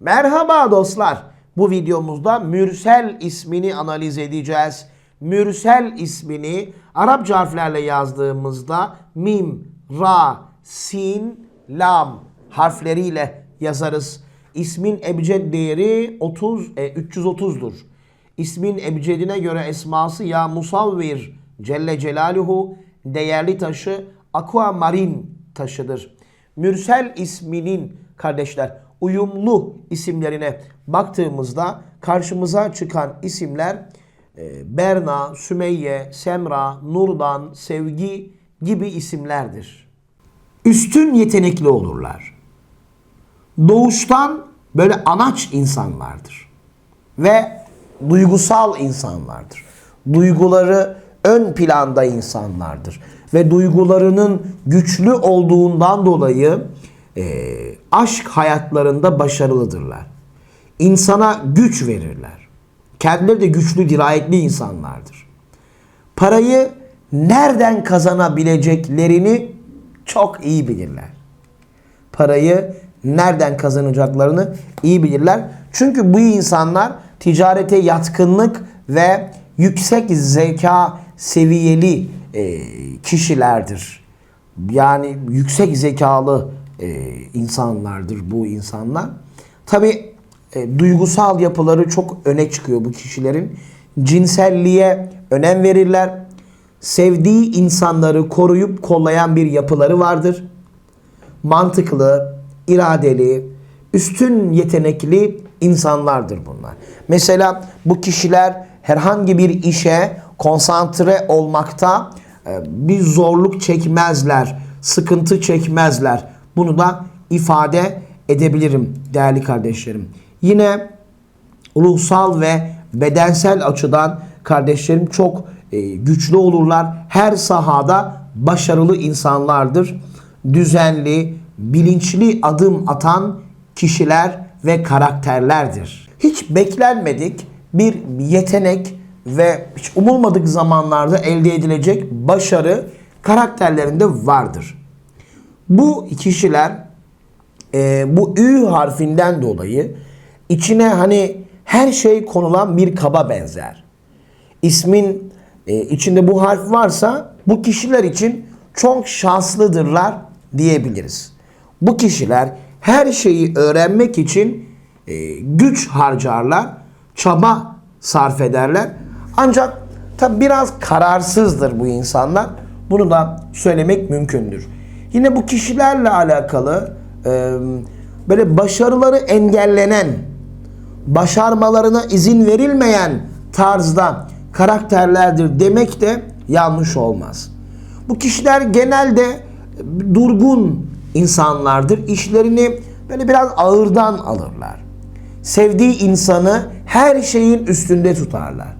Merhaba dostlar. Bu videomuzda Mürsel ismini analiz edeceğiz. Mürsel ismini Arapça harflerle yazdığımızda mim, ra, sin, lam harfleriyle yazarız. İsmin ebced değeri 30 e, 330'dur. İsmin ebcedine göre esması ya musavvir Celle Celaluhu değerli taşı aquamarin taşıdır. Mürsel isminin kardeşler uyumlu isimlerine baktığımızda karşımıza çıkan isimler e, Berna, Sümeyye, Semra, Nurdan, Sevgi gibi isimlerdir. Üstün yetenekli olurlar. Doğuştan böyle anaç insanlardır. Ve duygusal insanlardır. Duyguları ön planda insanlardır. Ve duygularının güçlü olduğundan dolayı e, aşk hayatlarında başarılıdırlar. İnsana güç verirler. Kendileri de güçlü, dirayetli insanlardır. Parayı nereden kazanabileceklerini çok iyi bilirler. Parayı nereden kazanacaklarını iyi bilirler. Çünkü bu insanlar ticarete yatkınlık ve yüksek zeka seviyeli e, kişilerdir. Yani yüksek zekalı e, insanlardır bu insanlar. Tabi e, duygusal yapıları çok öne çıkıyor bu kişilerin. Cinselliğe önem verirler. Sevdiği insanları koruyup kollayan bir yapıları vardır. Mantıklı, iradeli, üstün yetenekli insanlardır bunlar. Mesela bu kişiler herhangi bir işe konsantre olmakta e, bir zorluk çekmezler, sıkıntı çekmezler. Bunu da ifade edebilirim değerli kardeşlerim. Yine ruhsal ve bedensel açıdan kardeşlerim çok e, güçlü olurlar. Her sahada başarılı insanlardır. Düzenli, bilinçli adım atan kişiler ve karakterlerdir. Hiç beklenmedik bir yetenek ve hiç umulmadık zamanlarda elde edilecek başarı karakterlerinde vardır. Bu kişiler e, bu ü harfinden dolayı içine hani her şey konulan bir kaba benzer. İsmin e, içinde bu harf varsa bu kişiler için çok şanslıdırlar diyebiliriz. Bu kişiler her şeyi öğrenmek için e, güç harcarlar, çaba sarf ederler. Ancak tabi biraz kararsızdır bu insanlar. Bunu da söylemek mümkündür. Yine bu kişilerle alakalı e, böyle başarıları engellenen, başarmalarına izin verilmeyen tarzda karakterlerdir demek de yanlış olmaz. Bu kişiler genelde durgun insanlardır. İşlerini böyle biraz ağırdan alırlar. Sevdiği insanı her şeyin üstünde tutarlar.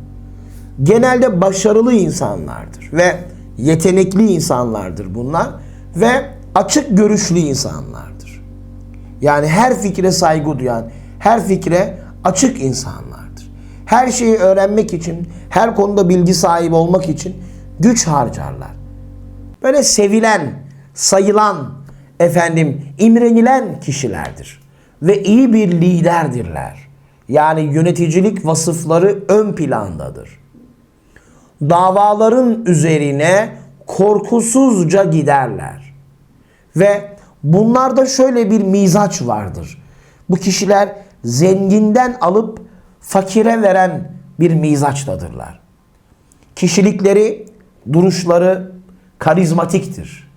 Genelde başarılı insanlardır ve yetenekli insanlardır bunlar ve açık görüşlü insanlardır. Yani her fikre saygı duyan, her fikre açık insanlardır. Her şeyi öğrenmek için, her konuda bilgi sahibi olmak için güç harcarlar. Böyle sevilen, sayılan, efendim imrenilen kişilerdir. Ve iyi bir liderdirler. Yani yöneticilik vasıfları ön plandadır. Davaların üzerine korkusuzca giderler. Ve bunlarda şöyle bir mizaç vardır. Bu kişiler zenginden alıp fakire veren bir mizaçtadırlar. Kişilikleri, duruşları karizmatiktir.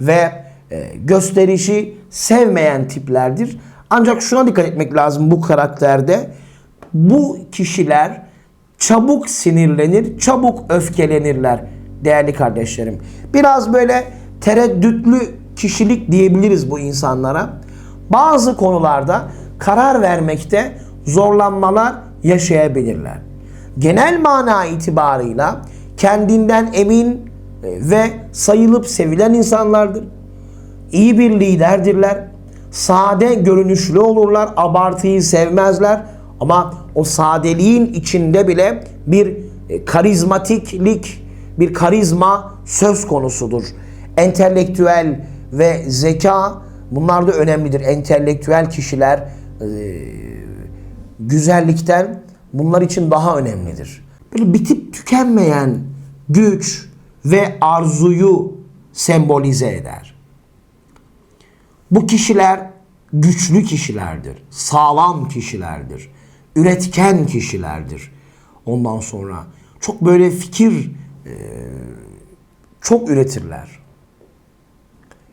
Ve e, gösterişi sevmeyen tiplerdir. Ancak şuna dikkat etmek lazım bu karakterde. Bu kişiler çabuk sinirlenir, çabuk öfkelenirler değerli kardeşlerim. Biraz böyle tereddütlü kişilik diyebiliriz bu insanlara. Bazı konularda karar vermekte zorlanmalar yaşayabilirler. Genel mana itibarıyla kendinden emin e, ve sayılıp sevilen insanlardır. İyi bir liderdirler. Sade görünüşlü olurlar. Abartıyı sevmezler. Ama o sadeliğin içinde bile bir e, karizmatiklik, bir karizma söz konusudur. Entelektüel ve zeka bunlar da önemlidir. Entelektüel kişiler e, güzellikten bunlar için daha önemlidir. Böyle bitip tükenmeyen güç ve arzuyu sembolize eder. Bu kişiler güçlü kişilerdir, sağlam kişilerdir, üretken kişilerdir. Ondan sonra çok böyle fikir e, çok üretirler.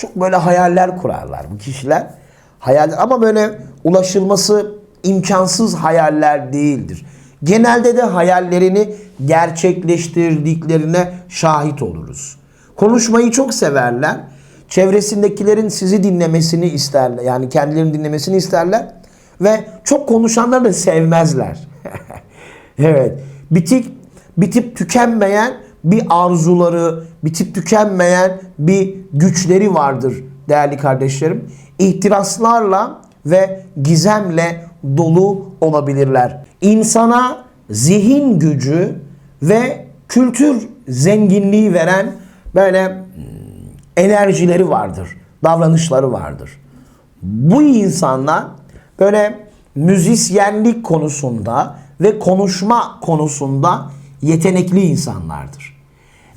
Çok böyle hayaller kurarlar bu kişiler. Hayal ama böyle ulaşılması imkansız hayaller değildir. Genelde de hayallerini gerçekleştirdiklerine şahit oluruz. Konuşmayı çok severler. Çevresindekilerin sizi dinlemesini isterler. Yani kendilerini dinlemesini isterler. Ve çok konuşanları da sevmezler. evet. Bitik, bitip tükenmeyen bir arzuları, bitip tükenmeyen bir güçleri vardır değerli kardeşlerim. İhtiraslarla ve gizemle dolu olabilirler. İnsana zihin gücü ve kültür zenginliği veren böyle hmm, enerjileri vardır, davranışları vardır. Bu insanlar böyle müzisyenlik konusunda ve konuşma konusunda yetenekli insanlardır.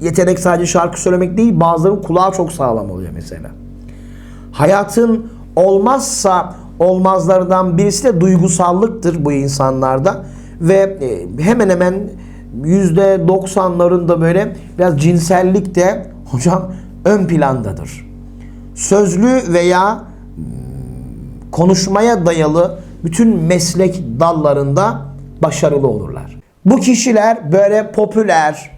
yetenek sadece şarkı söylemek değil, bazılarının kulağı çok sağlam oluyor mesela. Hayatın olmazsa olmazlardan birisi de duygusallıktır bu insanlarda ve e, hemen hemen yüzde 90'larında böyle biraz cinsellik de hocam ön plandadır. Sözlü veya hmm, konuşmaya dayalı bütün meslek dallarında başarılı olurlar. Bu kişiler böyle popüler,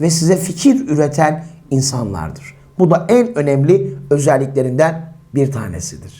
ve size fikir üreten insanlardır. Bu da en önemli özelliklerinden bir tanesidir.